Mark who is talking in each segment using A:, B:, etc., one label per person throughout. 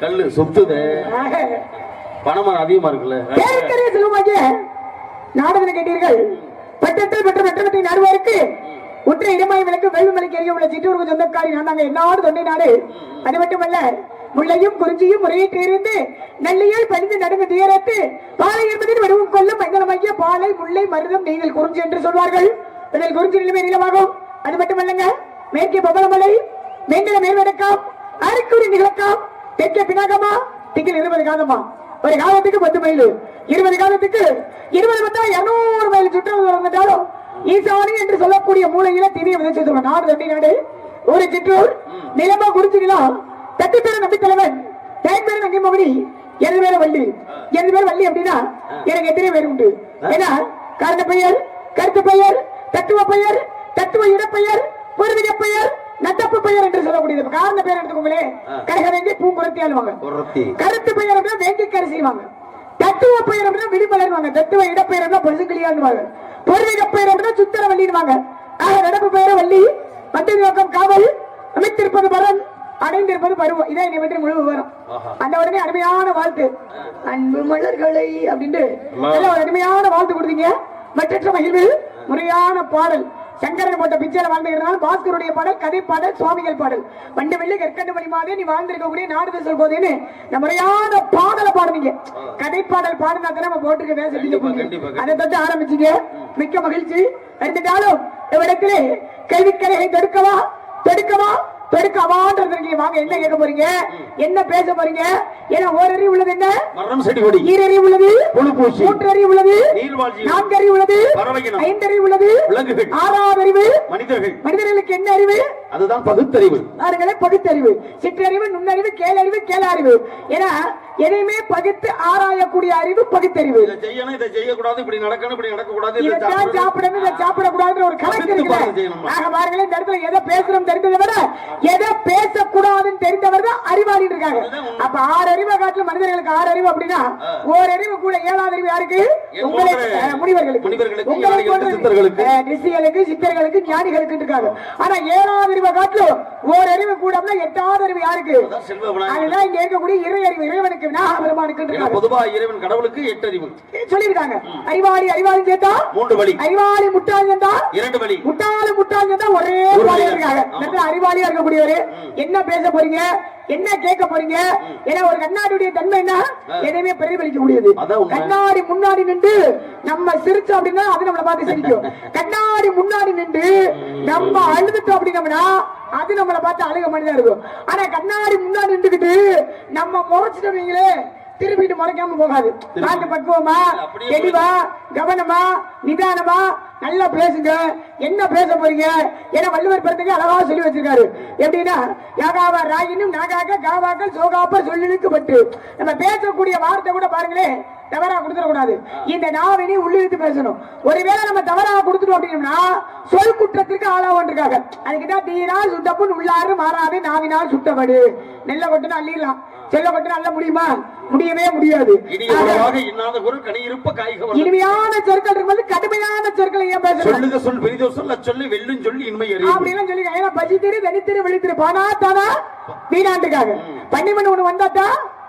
A: கல்லு சொத்துது.
B: ஆக,
A: அதிகமா இருக்குல்ல.
B: பேருக்கரிய செல்வமாகிய நாடகனை கேட்டீர்கள். பட்டத்தில் பெற்ற பெற்றவற்றின் நடுவாருக்கு உற்ற இடமாய் விளக்கு வேள்வி மலைக்கு அருகே உள்ள சிற்றூருக்கு சொந்தக்காரி நான் நாங்க என்னாடு தொண்டை நாடு. அது மட்டுமல்ல முள்ளையும் குறிஞ்சியும் முறையிட்டு இருந்து நல்லியால் பணிந்து நடுங்க துயரத்து பாலை என்பதில் வடிவம் கொள்ளும் மங்களமாகிய பாலை முல்லை மருதம் நீங்கள் குறிஞ்சி என்று சொல்வார்கள். இதில் குறிஞ்சி நிலைமை நீளமாகும். அது மட்டுமல்லங்க மேற்கே பவளமலை மேங்கல மேல்வடக்கம் அரைக்குறி நிகழக்கம். தெற்க பினாகமா திங்கள் இருபது காதமா ஒரு காலத்துக்கு பத்து மைல். இருபது காலத்துக்கு இருபது பத்தா இருநூறு மைல் சுற்றுலா வந்துட்டாலும் ஈசானி என்று சொல்லக்கூடிய மூலையில திரிய விதைச்சு சொல்லுவோம் நாடு தண்டி நாடு. ஒரு சிற்றூர் நிலமா குறிச்சிங்களா தட்டு பேர நம்பி தலைவன். தேன் பேர நம்பி மகனி. எனது பேர வள்ளி. எனது பேர் வள்ளி அப்படின்னா எனக்கு எத்தனை பேர் உண்டு? ஏன்னா காரண பெயர் கருத்து பெயர் தத்துவ பெயர் தத்துவ இடப்பெயர் பூர்வீக பெயர் நட்டப்பு பெயர் என்று சொல்லக்கூடியது. காரண பெயர் எடுத்துக்கோங்களே. கரகரங்கி பூங்குரத்தி ஆளுவாங்க. கருத்து. பெயர் அப்படின்னா வேங்கிக்கரை செய்வாங்க தத்துவ பெயர் அப்படின்னா விடுமலர்வாங்க தத்துவ இடப்பெயர் அப்படின்னா பசுக்கிளியான்வாங்க பூர்வீக பெயர் அப்படின்னா சுத்தர வள்ளிடுவாங்க ஆக நடப்பு பெயர வள்ளி மத்திய நோக்கம் காவல் அமைத்திருப்பது பரன் அடைந்திருப்பது பருவம். இதான் என்னை பற்றி முழு விவரம். அந்த உடனே அருமையான வாழ்த்து. அன்பு மலர்களை அப்படின்ட்டு. ஒரு அருமையான வாழ்த்து கொடுத்தீங்க. மற்றற்ற மகிழ்வு முறையான பாடல். சங்கரன் போட்ட பிச்சையில வாழ்ந்துகிறதுனால பாஸ்கருடைய பாடல் கதை பாடல் சுவாமிகள் பாடல். வண்டு வெள்ளி கற்கண்டு மணி மாதிரி நீ வாழ்ந்திருக்கக்கூடிய நாடு சொல்போதேன்னு இந்த முறையான பாடலை பாடுனீங்க. கதை பாடல் பாடினா தான் நம்ம செஞ்சு
A: கண்டிப்பா,
B: அதை தொட்டு ஆரம்பிச்சீங்க மிக்க மகிழ்ச்சி. இருந்துட்டாலும் இவ்விடத்திலே கேள்விக்கரையை தடுக்கவா? தடுக்கவா? இருக்கீங்க வாங்க என்ன கேட்க போறீங்க? என்ன பேச போறீங்க? ஏன்னா ஓரறிவு உள்ளது என்ன?
A: மரம் செடி கொடி.
B: ஈரறிவு உள்ளது.
A: புழு பூச்சி
B: மூன்றறிவு உள்ளது. நான்கறிவு உள்ளது.
A: பறவையினம்.
B: ஐந்தறிவு உள்ளது. ஆறாவது அறிவு.
A: மனிதர்கள்.
B: மனிதர்களுக்கு என்ன அறிவு?
A: அதுதான் பகுத்தறிவு.
B: பாருங்களே பகுத்தறிவு. சிற்றறிவு நுண்ணறிவு கேளறிவு கேளறிவு. ஏன்னா எதையுமே பகுத்து ஆராயக்கூடிய அறிவு பகுத்தறிவு.
A: இதை செய்யணும் இதை செய்யக்கூடாது இப்படி நடக்கணும் இப்படி நடக்கக்கூடாது இதை
B: இதைத்தான்
A: சாப்பிடணும்.
B: சாப்பிடணும் இதை சாப்பிடக்கூடாதுன்ற ஒரு கணக்கு
A: பகுத்து பார்த்து
B: இருக்குது
A: செய்யணுமா?
B: ஆக பாருங்களேன் இந்த இடத்துல எதை பேசுறோம் தெரிந்ததை விட எதை பேசக்கூடாதுன்னு தெரிந்தவர் தான் அறிவாளி இருக்காங்க. அப்ப ஆறு அறிவை காட்டிலும் மனிதர்களுக்கு ஆறு அறிவு அப்படின்னா அறிவு கூட ஏழாவது அறிவு யாருக்கு?
A: என்
B: உங்களை
A: போன்ற
B: அஹ், முனிவர்களுக்கு.
A: சித்தர்களுக்கு.
B: சித்தர்களுக்கு ஞானிகளுக்கு இருக்காங்க. ஆனா ஏழாவது அறிவை காட்டிலும் ஓர் அறிவு கூடம்னா எட்டாவது அறிவு யாருக்கு. அதுதான் இங்க இருக்கக்கூடிய இறை அறிவு இறைவனுக்கு விநாயக பெருமானுக்கு
A: ஏன்னா
B: இருக்காங்க
A: பொதுவா இறைவன் கடவுளுக்கு எட்டு அறிவு.
B: சொல்லியிருக்காங்க. அறிவாளி அறிவாளி சேர்த்தா
A: மூன்று வழி.
B: அறிவாளி முட்டாள் சேர்த்தா
A: இரண்டு வழி.
B: முட்டாளு முட்டாள் தான் ஒரே. இருக்காங்க. அறிவாளியா இருக்கக்கூடியவரு. என்ன பேச போறீங்க? என்ன கேட்க போறீங்க? ஏன்னா ஒரு கண்ணாடியுடைய தன்மை என்ன? எதையுமே பிரதிபலிக்க முடியாது. கண்ணாடி முன்னாடி நின்று நம்ம சிரிச்சோம் அப்படின்னா அது நம்மளை பார்த்து சிரிக்கும். கண்ணாடி முன்னாடி நின்று நம்ம அழுதுட்டோம் அப்படின்னம்னா அது நம்மளை பார்த்து அழுக மனிதா இருக்கும். ஆனா கண்ணாடி முன்னாடி நின்றுக்கிட்டு நம்ம முறைச்சிட்டோம் வைங்களே திருப்பிட்டு முறைக்காம போகாது. பார்த்து பக்குவமா தெளிவா கவனமா நிதானமா நல்லா பேசுங்க. என்ன பேச போறீங்க? ஏன்னா வள்ளுவர் பிறந்தக்கு அழகா சொல்லி வச்சிருக்காரு. எப்படின்னா யாகாவா ராயினும் நாகாக்க காவாக்கள் சோகாப்ப சொல்லிழுக்கப்பட்டு நம்ம பேசக்கூடிய வார்த்தை கூட பாருங்களேன். தவறா கொடுத்துட கூடாது இந்த நாவினி உள்ளிழுத்து பேசணும். ஒருவேளை நம்ம தவறா கொடுத்துட்டோம் அப்படின்னா சொல் குற்றத்திற்கு ஆளாவன்றிருக்காங்க. அதுக்கு தான் தீரா சுட்டப்புண் உள்ளாறு மாறாது நாவினால் சுட்டபடு. நெல்ல கொட்டுன்னு அள்ளிடலாம். செல்ல கொட்டுன்னு அள்ள முடியுமா? முடியவே முடியாது. இனிமையான சொற்கள் இருக்கும்போது கடுமையான சொற்களை ஏன்
A: சொல்லுக சொல். பெரிதோ சொல் அச்சொல்லி வெல்லும் சொல்லி இன்மை
B: அப்படிலாம் சொல்லி ஏன்னா பசி திரு தனித்திரு வெளித்திரு பானா தானா? வீணாண்டுக்காக. பன்னிமணி ஒண்ணு வந்தாத்தா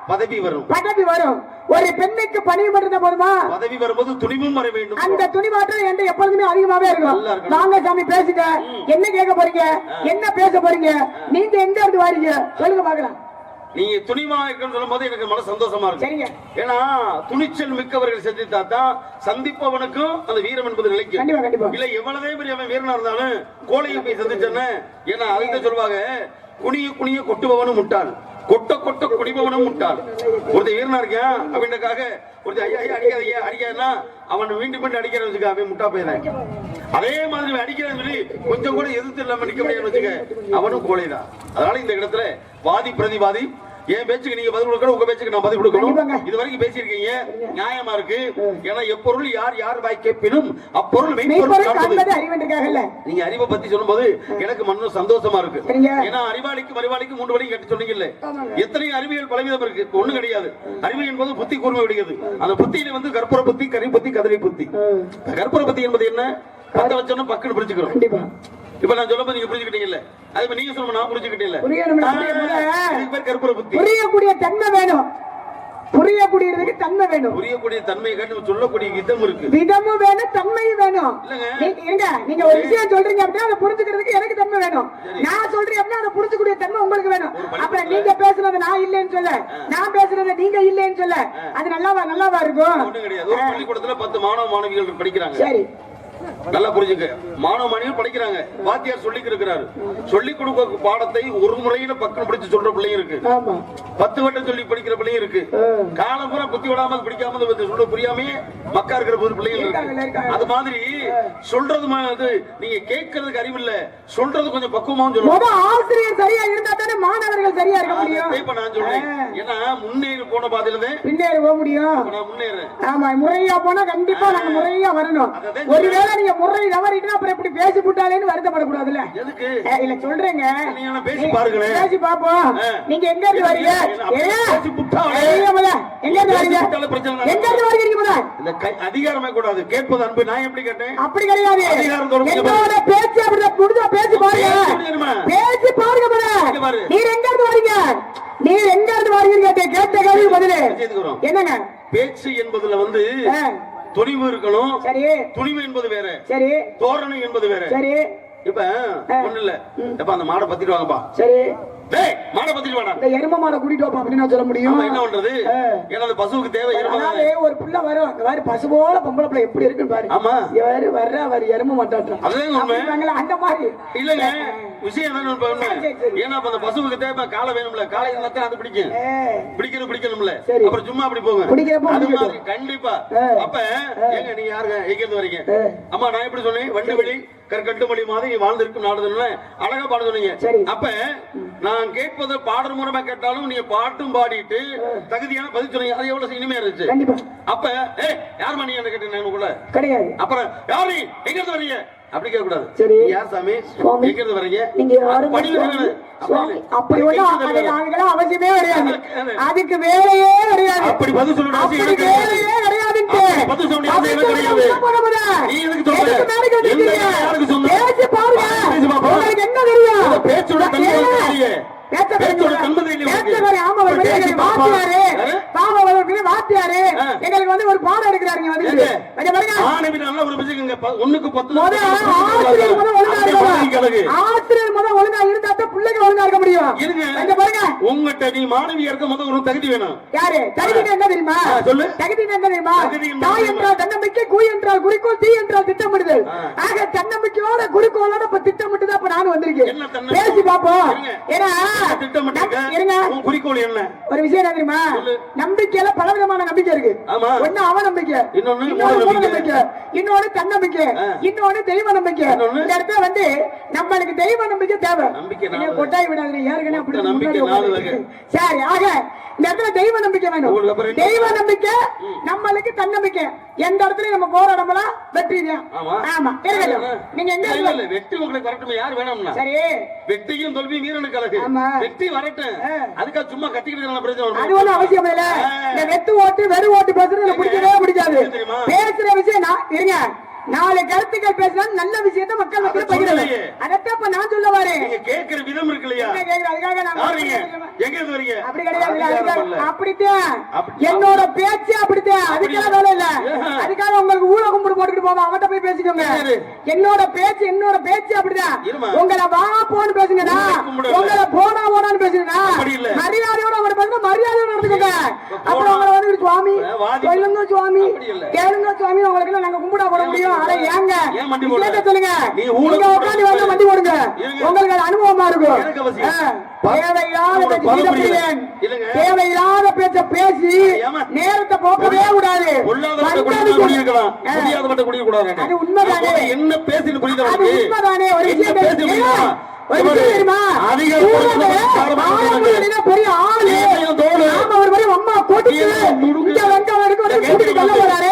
A: பதவி வரும்.
B: பதவி வரும். ஒரு பெண்ணுக்கு பணிவு மட்டும் போதுமா?
A: பதவி வரும்போது துணிவும் வர வேண்டும்.
B: அந்த துணிமாற்றம் என்கிட்ட எப்பொழுதுமே அதிகமாவே இருக்கும். வாங்க சாமி பேசுங்க. என்ன கேட்க போறீங்க? என்ன பேச போறீங்க? நீங்க எங்க இருந்து வாரீங்க? சொல்லுங்க பாக்கலாம்
A: நீங்க துணிமா இருக்குன்னு சொல்லும் போது எனக்கு மன சந்தோஷமா இருக்கு.
B: சரிங்க.
A: ஏன்னா துணிச்சல் மிக்கவர்கள் சந்தித்தா தான் சந்திப்பவனுக்கும் அந்த வீரம் என்பது நிலைக்கும்.
B: கண்டிப்பா கண்டிப்பா.
A: இல்ல எவ்வளவே பெரிய அவன் வீரனா இருந்தாலும் கோழையை போய் சந்திச்சேன்னு ஏன்னா அதுக்கு சொல்லுவாங்க குனிய குனிய கொட்டுபவனும் முட்டாள். கொட்ட கொட்ட குடிபவனும் முட்டாள் ஒருத்தர் வீரனா இருக்கேன் அப்படின்றக்காக ஒருத்தன் ஐயா ஐயா அடிக்காதீங்க அடிக்காதுன்னா அவன் மீண்டும் மீண்டும் அடிக்கிறேன் வச்சுக்க அவன் முட்டா போயிடுறேன். அதே மாதிரி அவன் அடிக்கிறேன்னு சொல்லி கொஞ்சம் கூட எதிர்த்து இல்லாம நிக்க முடியாதுன்னு வச்சுக்க அவனும் கோழைதான் அதனால இந்த இடத்துல வாதி பிரதிவாதி என் பேச்சுக்கு நீங்க பதில் கொடுக்கணும் உங்க பேச்சுக்கு நான் பதில் கொடுக்கணும். இது வரைக்கும் பேசியிருக்கீங்க. நியாயமா இருக்கு. ஏன்னா எப்பொருள் யார் யார் வாய் கேட்பினும் அப்பொருள் நீங்க அறிவை பத்தி சொல்லும்போது எனக்கு மண்ணும் சந்தோஷமா இருக்கு. ஏன்னா அறிவாளிக்கு அறிவாளிக்கு மூன்று வழி கேட்டு சொன்னீங்கல்ல. எத்தனை அறிவியல் பலவிதம் இருக்கு? ஒண்ணும் கிடையாது. அறிவு என்பது புத்தி கூர்மை விடுகிறது அந்த புத்தியில வந்து கற்பூர புத்தி கரி புத்தி கதிரை புத்தி. கற்பூர புத்தி என்பது என்ன? பத்த வச்சோன்னா பக்குன்னு
B: கண்டிப்பா.
A: இப்ப நான் சொல்லும்போது நீங்க புரிஞ்சுக்கிட்டீங்கல்ல? அது நீங்க சொல்லுங்க நான் புரிஞ்சுக்கிட்டீங்கல்ல கற்பூர புத்தி.
B: புரியக்கூடிய தன்மை வேணும். புரியக்கூடியதுக்கு தன்மை வேணும்.
A: புரியக்கூடிய தன்மையை காட்டி சொல்லக்கூடிய விதம் இருக்கு.
B: விதமும் வேணும் தன்மையும் வேணும்.
A: இல்லைங்க.
B: நீங்க ஒரு விஷயம் சொல்றீங்க அப்படின்னா அதை புரிஞ்சுக்கிறதுக்கு எனக்கு தன்மை வேணும். நான் சொல்றேன் அப்படின்னா அதை புரிஞ்சுக்கூடிய தன்மை உங்களுக்கு வேணும். அப்புறம் நீங்க பேசுனது நான் இல்லைன்னு சொல்ல. நான் பேசுனது நீங்க இல்லைன்னு சொல்ல. அது நல்லாவா நல்லாவா இருக்கும்?
A: ஒண்ணும் கிடையாது. பள்ளிக்கூடத்துல பத்து மாணவ மாணவிகள் படிக்கிறாங்க.
B: சரி.
A: நல்லா புரிஞ்சுக்க மாணவ மாணவிகள் படிக்கிறாங்க. வாத்தியார் சொல்லி இருக்கிறாரு சொல்லி கொடுக்க பாடத்தை ஒரு முறையில பக்கம் படிச்சு சொல்ற பிள்ளைங்க இருக்கு. பத்து வட்டம் சொல்லி படிக்கிற பிள்ளைங்க இருக்கு. காலம் பூரா புத்தி விடாம படிக்காம சொல்ற புரியாமே மக்கா இருக்கிற போது பிள்ளைங்க இருக்கு. அது மாதிரி சொல்றது நீங்க கேட்கறதுக்கு அறிவு இல்ல. சொல்றது கொஞ்சம் பக்குவமாவும் சொல்லணும்
B: முத ஆசிரியர் சரியா இருந்தா தானே மாணவர்கள் சரியா இருக்க முடியும்?
A: இப்ப நான் சொல்றேன். ஏன்னா முன்னேறி போன பாதையில தான்
B: பின்னேறி போக முடியும்.
A: நான் முன்னேறேன்.
B: ஆமா முறையா போனா கண்டிப்பா நாங்க முறையா வரணும். ஒருவேளை நீங்க முறை தவறிட்டுனா அப்புறம் இப்படி பேசி விட்டாலேன்னு வருத்தப்படக்கூடாதுல்ல?
A: எதுக்கு?
B: இல்ல சொல்றேங்க.
A: நீங்க பேசி பாருங்களேன்.
B: பேசி பாப்போம். நீங்க எங்க இருந்து வரீங்க?
A: அப்படி பேசி
B: முத, எங்க இருந்து வரீங்க. எங்க இருந்து வரீங்க
A: அதிகாரமே கூடாது. கேட்பது அன்பு. நான் எப்படி கேட்டேன்?
B: அப்படி கிடையாது.
A: அதிகாரம்
B: என்னோட பேச்சு அப்படிதான். முடிஞ்சா பேசி பாருங்க.
A: பேச
B: பாருங்க முத
A: இங்க பாரு.
B: நீர் எங்க இருந்து வரீங்க? நீர் எங்க இருந்து கேட்டேன். கேட்ட கேள்வி பதிலு. என்னங்க?
A: பேச்சு என்பதுல வந்து துணிவு இருக்கணும்
B: சரி.
A: துணிவு என்பது வேற.
B: சரி.
A: தோரணை என்பது வேற.
B: சரி.
A: இப்ப ஒண்ணு இல்ல. இப்ப அந்த மாடை பத்திட்டு வாங்கப்பா.
B: சரி.
A: டேய் மாடை பத்திட்டு வாடா.
B: இந்த எரும மாடை கூட்டிட்டு வாப்பா அப்படின்னு சொல்ல முடியும்.
A: என்ன பண்றது. ஏன்னா அந்த பசுவுக்கு தேவை எருமை
B: ஒரு புள்ள வரும் பசு போல பொம்பளை பிள்ளை எப்படி இருக்குன்னு பாரு.
A: ஆமா.
B: இவரு வர்ற அவர் எரும
A: அதுதான் உண்மை.
B: அந்த மாதிரி.
A: இல்லங்க. விஷயம் என்னன்னு இப்ப. ஏன்னா அந்த பசுவுக்கு தேவை காலை வேணும்ல. காலை தான் அது பிடிக்கும். பிடிக்கணும் பிடிக்கணும்ல. அப்புறம் சும்மா அப்படி போங்க. கண்டிப்பா. அப்ப ஏங்க நீங்க யாருங்க? எங்க இருந்து வரீங்க. அம்மா நான் எப்படி சொன்னேன்? வண்டி வழி கற்கட்டு மொழி மாதிரி நீ வாழ்ந்திருக்கும் நாடுதுன்னு அழகா பாட சொன்னீங்க. அப்ப நான் கேட்பது பாடல் மூலமா கேட்டாலும் நீங்க பாட்டும் பாடிட்டு தகுதியான பதில் சொன்னீங்க. அது எவ்வளவு இனிமையா இருந்துச்சு. அப்ப ஏ யாருமா நீ என்ன கேட்டேன் கூட
B: கிடையாது.
A: அப்புறம் யார் எங்க இருந்து வரீங்க? அப்படி கேட்க கூடாது
B: சரி.
A: சாமி
B: சுவாமி.
A: வரீங்க
B: நீங்க அப்படி அவசியமே கிடையாது
A: அதுக்கு-
B: வேலையே கிடையாது
A: அப்படி பதில் சொல்லணும் அவசியம் எனக்கு கிடையாது.
B: வேலையே.
A: அப்படி பதில் சொல்ல அவசியம் எனக்கு கிடையாது.
B: சொல்ல.
A: நீ யாருக்கு சொன்ன?
B: பேசி பாருங்க. உங்களுக்கு என்ன தெரியும்?
A: பேச்சோட தன்மை
B: கேளு. வாத்தியாரு. எங்களுக்கு வந்து ஒரு பாடம் எடுக்கிறாருங்க வந்து.
A: ஒண்ணுக்கு பத்து
B: ஆசிரியர் ஒழுங்கா இருந்தா தான் பிள்ளைங்க இருக்க முடியும்
A: இருங்க.
B: பாருங்க
A: உங்ககிட்ட நீ மாணவியா இருக்க முதல் ஒரு தகுதி வேணும்
B: யாரு தகுதினா என்ன தெரியுமா
A: ஆ, சொல்லு.
B: தகுதினா என்ன தெரியுமா
A: தகுதி என்ன
B: தாய்
A: தெரியுமா?
B: என்றால் தன்னம்பிக்கை கூ என்றால் குறிக்கோள் தீ என்றால் திட்டமிடுதல்
A: ஆ.
B: ஆக தன்னம்பிக்கையோட குறிக்கோளோட இப்ப திட்டமிட்டு தான் இப்ப நானும் வந்திருக்கேன்? பேசி பாப்போம். ஏன்னா இருங்க
A: உன் குறிக்கோள் என்ன
B: ஒரு விஷயம் என்ன தெரியுமா. நம்பிக்கையில பல விதமான நம்பிக்கை இருக்கு
A: ஆமா.
B: ஒண்ணு அவ நம்பிக்கை
A: இன்னொன்னு மூட நம்பிக்கை.
B: தன்னம்பிக்கை. இன்னொன்னு தெய்வ நம்பிக்கை
A: இன்னொன்னு?
B: இந்த இடத்துல வந்து நம்மளுக்கு தெய்வ நம்பிக்கை தேவை. நீங்க. கொட்டாய் விடாதீங்க. ஏற்கனவே அப்படி
A: நம்பிக்கை.
B: சரி ஆக. இந்த இடத்துல தெய்வ நம்பிக்கை வேணும்? தெய்வ நம்பிக்கை நம்மளுக்கு தன்னம்பிக்கை. எந்த இடத்துலயும் நம்ம போராடமெல்லாம் வெற்றி
A: ஆமா.
B: இருக்கட்டும் நீங்க எங்க
A: வெற்றி உங்களுக்கு வரட்டும் யார் வேணும்னா?
B: சரி.
A: வெற்றியும் தோல்வியும் வீரனுக்கு அழகு
B: ஆமா.
A: வெற்றி வரட்டும். அதுக்காக சும்மா கத்திக்கிட்டு பிரச்சனை
B: அது. ஒண்ணும் அவசியம் இல்ல. இந்த வெத்து ஓட்டு வெறு ஓட்டு பேசுறது பிடிக்கவே பிடிக்காது? பேசுற விஷயம் நான் இருங்க. நாலு கருத்துக்கள் பேசினா நல்ல விஷயத்த மக்கள் மத்தியில
A: அதை
B: பகிரணும்
A: சொல்லலையே.
B: அதத்தான் இப்ப நான் சொல்ல வரேன்.
A: நீங்க கேட்கிற விதம் இருக்கு இல்லையா?
B: என்ன கேக்குற அதுக்காக நான்
A: எங்க இருந்து வரீங்க?
B: அப்படி கிடையாது. அப்படித்தான்.
A: அப்படி-
B: என்னோட பேச்சு அப்படித்தான். அதுக்காக வேலை இல்ல? அதுக்காக உங்களுக்கு ஊழ கும்பிடு போட்டுக்கிட்டு போவோம் அவன்கிட்ட போய் பேசிக்கோங்க. என்னோட பேச்சு என்னோட பேச்சு அப்படிதான். உங்களை வா போன்னு பேசுங்கடா. உங்களை போனா போனான்னு பேசுங்கடா. மரியாதையோட உங்களை பேசுங்க. மரியாதையோட நடந்துக்கோங்க. அப்புறம் உங்களை வந்து சுவாமி சொல்லுங்க சுவாமி. கேளுங்க சுவாமி. உங்களுக்கு நாங்க கும்பிடா போட முடியும்? அட ஏங்க? விஷயத்தை சொல்லுங்க
A: நீ ஊழ
B: நீங்க
A: கும்பிடு
B: உட்காந்து வந்து வண்டி போடுங்க
A: இருங்க.
B: உங்களுக்கு அது அனுபவமா இருக்கும். தேவையில்லாத பேச்சு. தேவையில்லாத பேசி? நேரத்தை போக்கவே கூடாது அது உண்மைதானே.
A: என்ன உனக்கு?
B: உண்மைதானே ஒரு விஷயம்
A: பேசி
B: தெரியுமா? பெரிய ஆளு? நாம ஒரு முறை அம்மா கூட்டிட்டு? இங்க வந்த வரைக்கும் வந்து
A: இங்க
B: கூட்டிட்டு கொல்ல
A: கேட்டு
B: போறாரு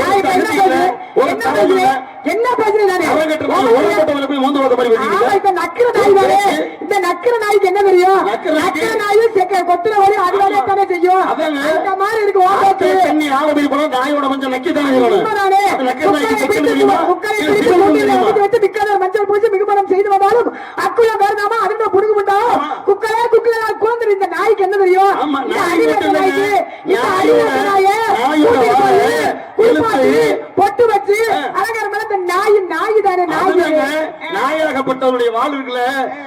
B: ஒரு என்ன
A: போய் மோந்து மாதிரி வச்சுக்கிட்டு
B: இப்ப நக்கிற நாய் தானே? இந்த நக்கிற நாய்க்கு என்ன தெரியும்?
A: நக்கிற
B: நாயும் செக்க கொத்துற வழி அது வேலையை தானே செய்யும்.
A: அதாங்க.
B: அந்த மாதிரி இருக்கு ஓட்டு
A: ஆட்டு, தண்ணி ஆக போய் போனா நாயோட கொஞ்சம் நக்கி தானே.
B: உண்மைதானே?
A: அது நக்கிற நாய்க்கு
B: பிடித்து
A: தெரியுமா?
B: பிடித்து
A: சிக்கல்
B: மூட்டையில? எடுத்து வச்சு திக்காத மஞ்சள் பூசி மிகுமணம் செய்து வந்தாலும் அக்குள்ள கருதாம அதுல புடுங்க மாட்டான்
A: ஆமா.
B: குக்கரே குக்கரே குழந்தை இந்த நாய்க்கு என்ன தெரியும்?
A: நாய்
B: அடிவட்ட
A: மட்டும்
B: நாய்க்கு. இந்த அடிவட்ட நாயே
A: இழுத்து,
B: பொட்டு வச்சு. அலங்காரம் இந்த நாய் நாய் தானே நாய்.
A: நாயாகப்பட்டவருடைய இருக்குல்ல?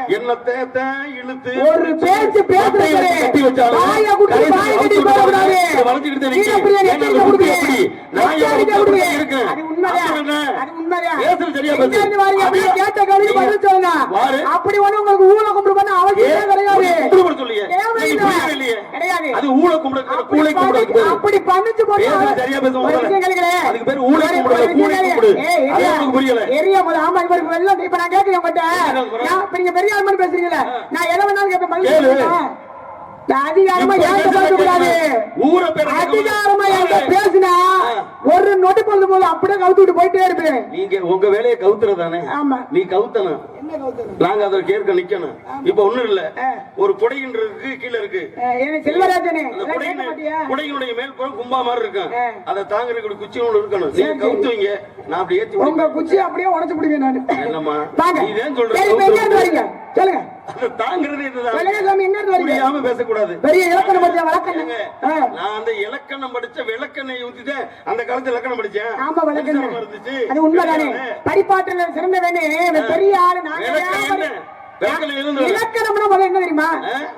A: என்ன தேத்த இழுத்து
B: ஒரு பேச்சு
A: அந்த.
B: அப்படி ஒண்ணும் உங்களுக்கு ஊழ கும்பிடு பண்ண அவசியம் கிடையாது.
A: கும்பிட.
B: கிடையாது.
A: அது ஊழ கும்பிடுறது
B: அப்படி பண்ணிச்சு போட்டு.
A: அதுக்கு பேரு ஊழ
B: ஒரு-
A: கும்பிடுறது,
B: ஒரு விஷயம்
A: கூளை
B: கேளுங்க.
A: கும்பிடு.
B: ஏய்,
A: அது
B: எரியா.
A: உங்களுக்கு புரியல.
B: எரியா போல. ஆமா, இவருக்கு வெள்ளம் இப்ப நான்? நான் இப்ப நீங்க பெரிய ஆள்மனு பேசுறீங்களே. நான் எதை வேணாலும் கேட்பேன். அதிகாரமா
A: பேசுறது
B: பேசக்கூடாது. அதிகாரமா
A: ஆ.
B: பேசினா ஒரு நொடி பொழுது போது அப்படியே கவுத்து விட்டு போயிட்டே இருப்பேன்.
A: நீங்க உங்க வேலையை கவுத்துறதானே?
B: ஆமா.
A: நீ கவுத்தணும். நாங்க அதற்கு ஏற்க நிக்கணும். இப்ப ஒண்ணும் இல்ல. ஒரு குடைகின்றது கீழ இருக்கு.
B: எனக்கு செல்வராஜனே.
A: அந்த
B: இதெல்லாம் கேட்க
A: குடையின்
B: மாட்டியா?
A: குடையினுடைய மேல் புறம் கும்பா மாதிரி இருக்கும். அதை தாங்குறதுக்கு குச்சி ஒண்ணு இருக்கணும். நீங்க. கவுத்துவீங்க. நான் அப்படி ஏத்தி
B: உங்க. குச்சி அப்படியே உடைச்சு நானு.
A: என்னம்மா? நீ ஏன்
B: சொல்லுங்க.
A: தாங்குறது இதுதான். பேசக்கூடாது.
B: பெரிய இலக்கணம் வழக்கம்
A: ஏங்க, நான் அந்த இலக்கணம் படிச்ச விளக்கெண்ணெய் ஊத்திட்டேன் அந்த காலத்துல இலக்கணம் படிச்சேன்.
B: ஆமா
A: மின்சாரம் இருந்துச்சு.
B: அது உண்மைதானே. படிப்பாற்றல சிறந்தவனே. பெரிய ஆளு.
A: விளக்கம் என்ன?
B: தெரியுமா?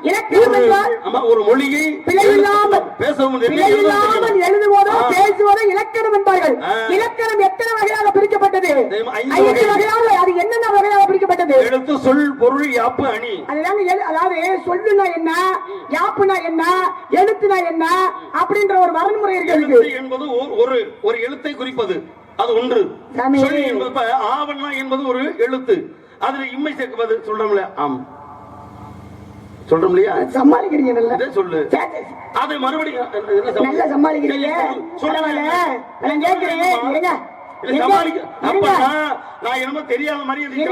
B: இலக்கணம் என்றால்
A: ஆமா ஒரு மொழியை பேசவும்.
B: எழுதுவதோ. பேசுவதோ இலக்கணம் என்பார்கள். இலக்கணம் எத்தனை வகையாக பிரிக்கப்பட்டது?
A: ஐந்து
B: ஐந்து
A: வகை.
B: வகையாக அது என்னென்ன வகையாக பிரிக்கப்பட்டது
A: எழுத்து சொல் பொருள் யாப்பு அணி
B: அதுதாங்க அதாவது சொல்லுனா என்ன யாப்புனா என்ன எழுத்துனா என்ன அப்படின்ற ஒரு வரன்முறை இருக்கு.
A: என்பது ஒரு- ஒரு எழுத்தை குறிப்பது அது ஒன்று என்பது ஆவண்ணா என்பது ஒரு எழுத்து அதுல இம்மை சேர்க்குவது சொல்றோம்ல ஆம். சொல்றோம் இல்லையா
B: சமாளிக்கிறீங்க நல்லா.
A: சொல்லு. அதை மறுபடியும்
B: நல்லா சமாளிக்கிறீங்க.
A: சரி, சொல்லு.
B: பரவாயில்ல. நான் கேட்கிறேன்.
A: நான் என்னமோ தெரியாத மாதிரி
B: இருங்க.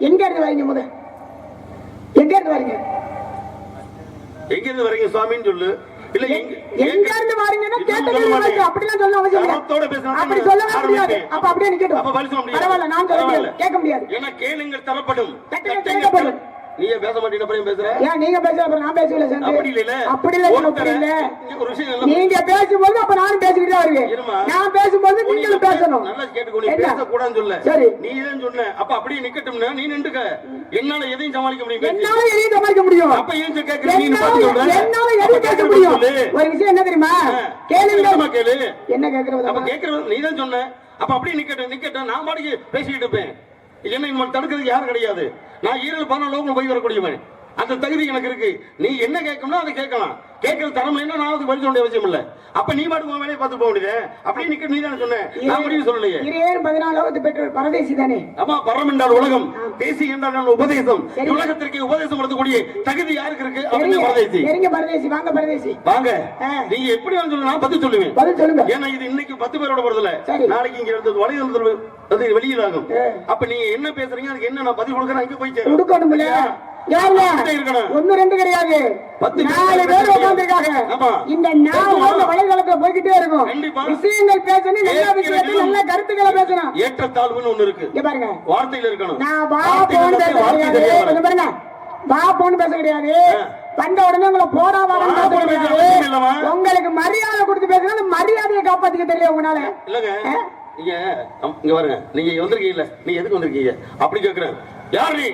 B: எங்க இருந்து வரீங்க முத எங்க இருந்து வரீங்க?
A: எங்க இருந்து வரீங்க சுவாமின்னு சொல்லு. இல்ல எங்க
B: இருந்து வரீங்கன்னா கேட்ட அப்படிலாம் சொல்ல அவசியம் இல்ல. அப்படி சொல்லவே முடியாது. அப்ப அப்படியே நிக்கட்டும். பரவாயில்ல நான் சொல்ல முடியாது. கேட்க முடியாது
A: ஏன்னா கேளுங்கள் தரப்படும் நீயே பேச மாட்டேங்கிற அப்புறம் பேசுற?
B: ஏன் நீங்க பேசுற அப்புறம் நான் பேசல சேர்ந்து
A: அப்படி இல்ல
B: அப்படி இல்ல அப்படி
A: ஒருத்தரை-
B: இல்ல
A: ஒரு விஷயம் நல்லா
B: நீங்க பேசும்போது அப்ப நானும் பேசிக்கிட்டு வருவேன். நான் பேசும்போது நீங்களும் பேசணும்.
A: நல்லா கேட்டுக்கோ நீ? பேசக்கூடாதுன்னு சொல்ல.
B: சரி.
A: நீ தான் சொன்ன. அப்ப அப்படியே நிக்கட்டும்னா நீ நின்றுக்க. என்னால எதையும் சமாளிக்க முடியும். பேசி.
B: என்னால எதையும் சமாளிக்க முடியும்.
A: அப்ப ஏன் சார் கேக்குற? நீ சொல்ற
B: என்னால பேச
A: கேக்குறது
B: முடியும். ஒரு விஷயம் என்ன தெரியுமா?
A: கேளுங்க. கேளு?
B: என்ன
A: அப்ப
B: கேக்குறது
A: நீ தான் சொன்ன. அப்ப அப்படியே நிக்கட்டும் நிக்கட்டும். நான் பாட்டுக்கு பேசிக்கிட்டு இருப்பேன். என்ன தடுக்கிறதுக்கு யாரும் கிடையாது. நான் ஈரல் பதினாலு லோகம் போய் வரக்கூடியவன். அந்த தகுதி எனக்கு இருக்கு. நீ என்ன கேட்கணும் அதை கேட்கலாம். கேட்கறது தரம் என்ன நான் அதுக்கு பதில் சொல்ல அவசியம் இல்ல. அப்ப நீ உன் வேலையை பார்த்து போக முடியுது அப்படியே நிக்க நீ தானே சொன்ன. நான் முடிவு சொல்லலையே.
B: இரேன் பதினாலாவது பெற்றோர் பரதேசி தானே?
A: ஆமா பரம் என்றால் உலகம். தேசி என்றால் உபதேசம். உலகத்திற்கு உபதேசம் கொடுக்கக்கூடிய தகுதி யாருக்கு இருக்கு? அப்படின்னு பரதேசி.
B: சரிங்க பரதேசி வாங்க பரதேசி.
A: வாங்க. நீங்க எப்படி வேணும் சொல்லுங்க நான் பதில் சொல்லுவேன்.
B: பதில் சொல்லுங்க.
A: ஏன்னா இது இன்னைக்கு பத்து பேரோட போறதுல. நாளைக்கு இங்க இருந்தது வலைதளத்துல அது வெளியிலாகும். அப்ப நீங்க என்ன பேசுறீங்க அதுக்கு என்ன நான் பதில் கொடுக்கறேன் அங்க போய் அப்படியே இருக்கணும்.
B: ஒண்ணு ரெண்டு கிடையாது நாலு பேர். உட்கார்ந்திருக்காங்க. இந்த நாலு. நாள் வலைதளத்துல போய்கிட்டே இருக்கும். விஷயங்கள் பேசணும் நல்ல கருத்துக்களை பேசணும்
A: ஏற்றத்தாழ்வுன்னு ஒண்ணு இருக்கு
B: இங்க பாருங்க
A: வார்த்தையில இருக்கணும்
B: நான் பேச
A: வார்த்தை.
B: இங்க பாருங்க போன் பேச கிடையாது. வந்த உடனே உங்களை போடா வாடன்னு
A: வா
B: பேச
A: போன்னு பேச
B: கிடையாது.
A: அவசியம் இல்லம்மா.
B: உங்களுக்கு மரியாதை கொடுத்து பேசுறது மரியாதையை காப்பாத்திக்க தெரியல உங்களால?
A: நீங்க இங்க பாருங்க. நீங்க வந்திருக்கீங்கல்ல? நீங்க எதுக்கு வந்திருக்கீங்க? அப்படி கேக்குறேன் யார் நீ?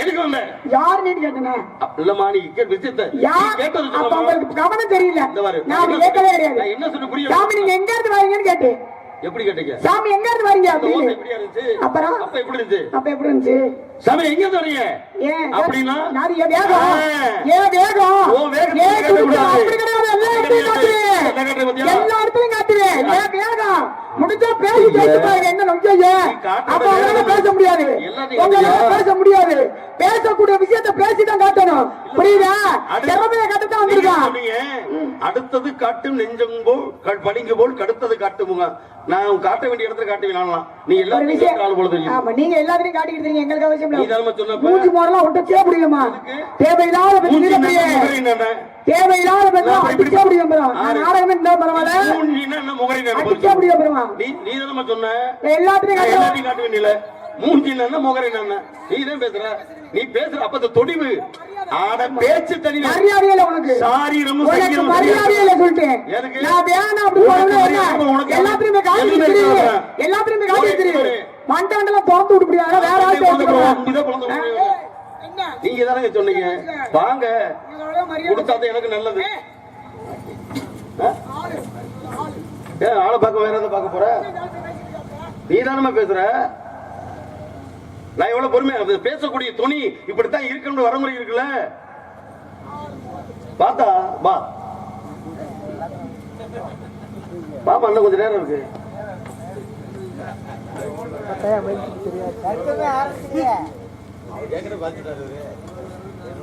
A: எதுக்கு வந்த?
B: யார் நீ கேட்டேன்?
A: இல்லம்மா நீ விஷயத்த நீ
B: யார்?
A: கேட்டது சொல்லமா
B: உங்களுக்கு கவனம் தெரியல.
A: இந்த பாரு
B: நான் அப்படி கேட்கவே கிடையாது.
A: நான் என்ன சொல்லி புரிய
B: சாமி நீங்க எங்க இருந்து வரீங்கன்னு கேட்டேன்.
A: எப்படி கேட்டீங்க?
B: சாமி எங்க இருந்து வரீங்க அப்படின்னு.
A: எப்படியா இருந்துச்சு?
B: அப்புறம்
A: அப்ப எப்படி இருந்துச்சு?
B: அப்ப எப்படி இருந்துச்சு?
A: சாமி எங்க இருந்து வரீங்க?
B: ஏன்?
A: அப்படின்னா?
B: நான் ஏன் வேகம். ஏன் வேகம்.
A: ஓ, காட்டக்கூடாது.
B: துடிப்பு? அப்படி கிடையாது. எல்லா இடத்துலயும் காட்டுவேன். ஏன் வேகம்? முடிஞ்சா பேசி பேசி பாருங்க என்ன நொஞ்சைய
A: நீ காட்டுற
B: அப்ப அவங்களால பேச முடியாது. உங்களால? பேச முடியாது. பேசக்கூடிய விஷயத்தை பேசிதான் காட்டணும். புரியுதா? திறமையை கட்டத்தான் வந்திருக்கான்
A: அடுத்தது காட்டும் நெஞ்சம் போல் பளிங்கு போல் கடுத்தது காட்டுமுங்க நான் காட்ட வேண்டிய இடத்துல நான்லாம். நீ எல்லாத்தையும்
B: விஷயம்
A: ஆள் போல தெரியும்.
B: ஆமா நீங்க எல்லாத்தையும் காட்டிக்கிட்டு இருக்கீங்க. எங்களுக்கு அவசியம்
A: நீ
B: இல்ல
A: தானே சொன்னப்ப
B: மூஞ்சி மோரெல்லாம் விட்டுச்சே முடியுமா? தேவையில்லாத பத்தி
A: என்னண்ணே?
B: தேவையில்லாத பத்தி அடிச்சே முடியும். நான். நாடகமே இருந்தா பரவாயில்ல.
A: என்ன என்ன
B: அடிச்சே? முடியும் bro.
A: நீ நீ தானே சொன்ன.
B: எல்லாத்தையும்
A: எல்லாத்தையும் காட்ட வேண்டியல மூஞ்சி என்ன முகரை என்ன நீ தான் பேசுற. நீ பேசுற அப்ப அந்த தொடிவு. ஆட பேச்சு தனி
B: மரியாதையே இல்ல உனக்கு.
A: சாரி ரொம்ப
B: உனக்கு
A: சீக்கிரம்
B: மரியாதையே இல்ல சொல்லிட்டேன்.
A: எதுக்கு?
B: நான் வேணாம் அப்படி என்ன?
A: உனக்கு
B: எல்லாத்தையுமே காட்டி? எல்லாத்தையுமே காட்டி வேற ஆள்
A: குழந்தை நீங்க சொன்னீங்க. வாங்க. கொடுத்தாதான் எனக்கு நல்லது. ஏ ஏன் ஆளை பார்க்க வேற எதாவது பார்க்க போற? நீ தானமா பேசுற? நான் எவ்வளவு பொறுமையா பேசக்கூடிய துணி இப்படித்தான் இருக்கணும் வரமுறை இருக்குல்ல? பார்த்தா பா பாப்பா இன்னும் கொஞ்சம் நேரம் இருக்கு.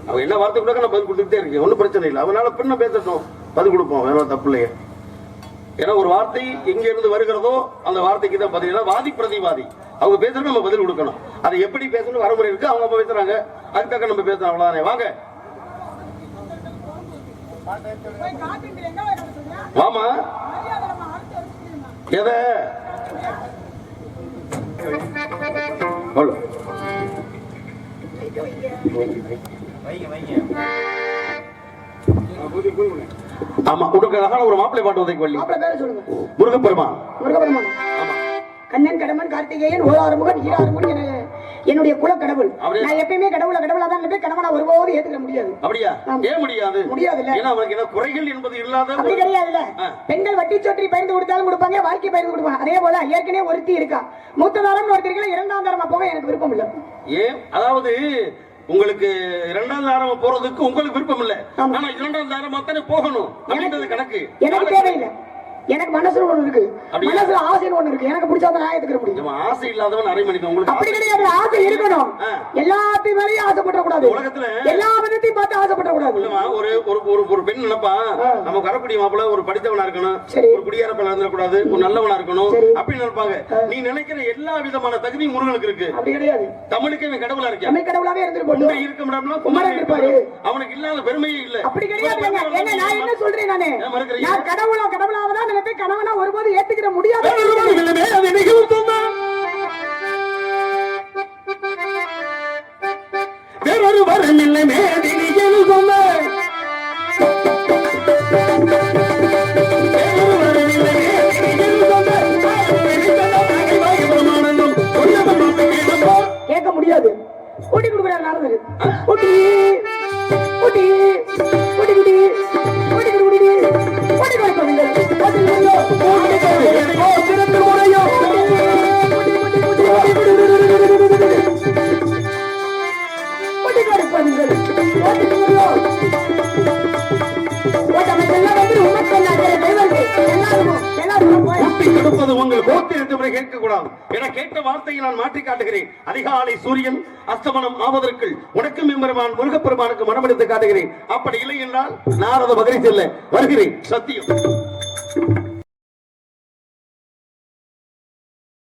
A: அவன் என்ன வார்த்தை கூட நான் பதில் கொடுத்துட்டே இருக்கேன். ஒன்றும் பிரச்சனை இல்லை. அவனால பின்ன பேசட்டும். பதில் கொடுப்போம். வேற தப்பு இல்லையே. ஏன்னா ஒரு வார்த்தை எங்க இருந்து வருகிறதோ அந்த வார்த்தைக்கு தான் பதில். வாதி பிரதிவாதி. அவங்க பேசுறது நம்ம பதில் கொடுக்கணும். அதை எப்படி பேசணும் வரமுறை இருக்கு. அவங்க பேசுறாங்க. அதுக்காக நம்ம பேசணும் அவ்வளவுதானே. வாங்க. வாமா. எதை? சொல்லு. ஆமா உனக்கு அழகான ஒரு மாப்பிள்ளை பாட்டு வந்தை கொள்ளி
B: மாப்பிள்ளை பேரை சொல்லுங்க.
A: முருகப்பெருமான்.
B: முருகபெருமான்
A: ஆமா.
B: கண்ணன் கடமன் கார்த்திகேயன் ஓராறுமுகன் ஈராறுமுகன் என என்னுடைய குல கடவுள். நான் எப்பயுமே கடவுள கடவுளா தான் இருப்பேன் கடவுளா ஒருபோது ஏத்துக்க முடியாது.
A: அப்படியா. ஏன் முடியாது?
B: முடியாதுல்ல.
A: ஏன்னா அவனுக்கு என்ன குறைகள் என்பது இல்லாத
B: அப்படி கிடையாதுல்ல.
A: ஆ. பெண்கள்
B: வட்டி சொற்றி பயிர்ந்து கொடுத்தாலும் கொடுப்பாங்க வாழ்க்கை பயிர்ந்து கொடுப்பாங்க. அதே போல ஏற்கனவே ஒருத்தி இருக்கா. மூத்த தாரம் ஒருத்தருக்கல இரண்டாம் தாரமா போக எனக்கு விருப்பம் இல்ல.
A: ஏன்? அதாவது உங்களுக்கு இரண்டாம் தாரம் போறதுக்கு உங்களுக்கு விருப்பம் இல்ல. ஆனா இரண்டாம் தாரம் தானே போகணும். அப்படின்றது கணக்கு.
B: எனக்கு தேவையில்லை. எனக்கு மனசுல ஒண்ணு இருக்கு? மனசுல ஆசைன்னு ஒண்ணு இருக்கு. எனக்கு பிடிச்சா நான் ஏத்துக்கிற முடியும்.
A: ஆசை இல்லாதவன் அரை மணிக்கு உங்களுக்கு
B: அப்படி கிடையாது. ஆசை இருக்கணும். எல்லாத்தையும் மேலேயும் ஆசைப்பட கூடாது
A: உலகத்துல-
B: எல்லா விதத்தையும் பார்த்து ஆசைப்பட கூடாது
A: ஒரு ஒரு ஒரு ஒரு பெண் நினைப்பா. நம்ம வரக்கூடிய மாப்பிள்ள ஒரு படித்தவனா இருக்கணும். ஒரு குடியாரப்பா இருந்துடக்கூடாது. ஒரு நல்லவனா இருக்கணும். அப்படின்னு நினைப்பாங்க. நீ நினைக்கிற எல்லா விதமான தகுதியும் முருகனுக்கு இருக்கு.
B: அப்படி கிடையாது.
A: தமிழுக்கு இவன் கடவுளா இருக்கான்
B: தமிழ் கடவுளாவே போட்டோம்
A: இருக்க முடியாமல
B: குமரன் இருப்பாரு.
A: அவனுக்கு இல்லாத பெருமையே இல்ல.
B: அப்படி கிடையாது. நான் என்ன சொல்றேன் நானு? நான் கடவுளா கடவுளாவதான் நினைப்பேன் கணவனா ஒருபோது ஏத்துக்கிற முடியாது
A: வேறொரு வேறொரு வரமில்லை மேதினியில் சொன்ன.
B: கேட்க முடியாது. ஊட்டி கொடுக்குறாரு நாரதர். ஊட்டி ஊட்டி ஊட்டி குடி
A: கொடுப்பது உங்கள் முறை கேட்கக்கூடாது. என கேட்ட வார்த்தையை நான் மாற்றி காட்டுகிறேன். அதிகாலை சூரியன் அஸ்தமனம் ஆவதற்குள் உனக்கும் எம்பெருமான் முருகப்பெருமானுக்கு மனமெடுத்து காட்டுகிறேன். அப்படி இல்லை என்றால் நாரத மகரி செல்ல வருகிறேன். சத்தியம்.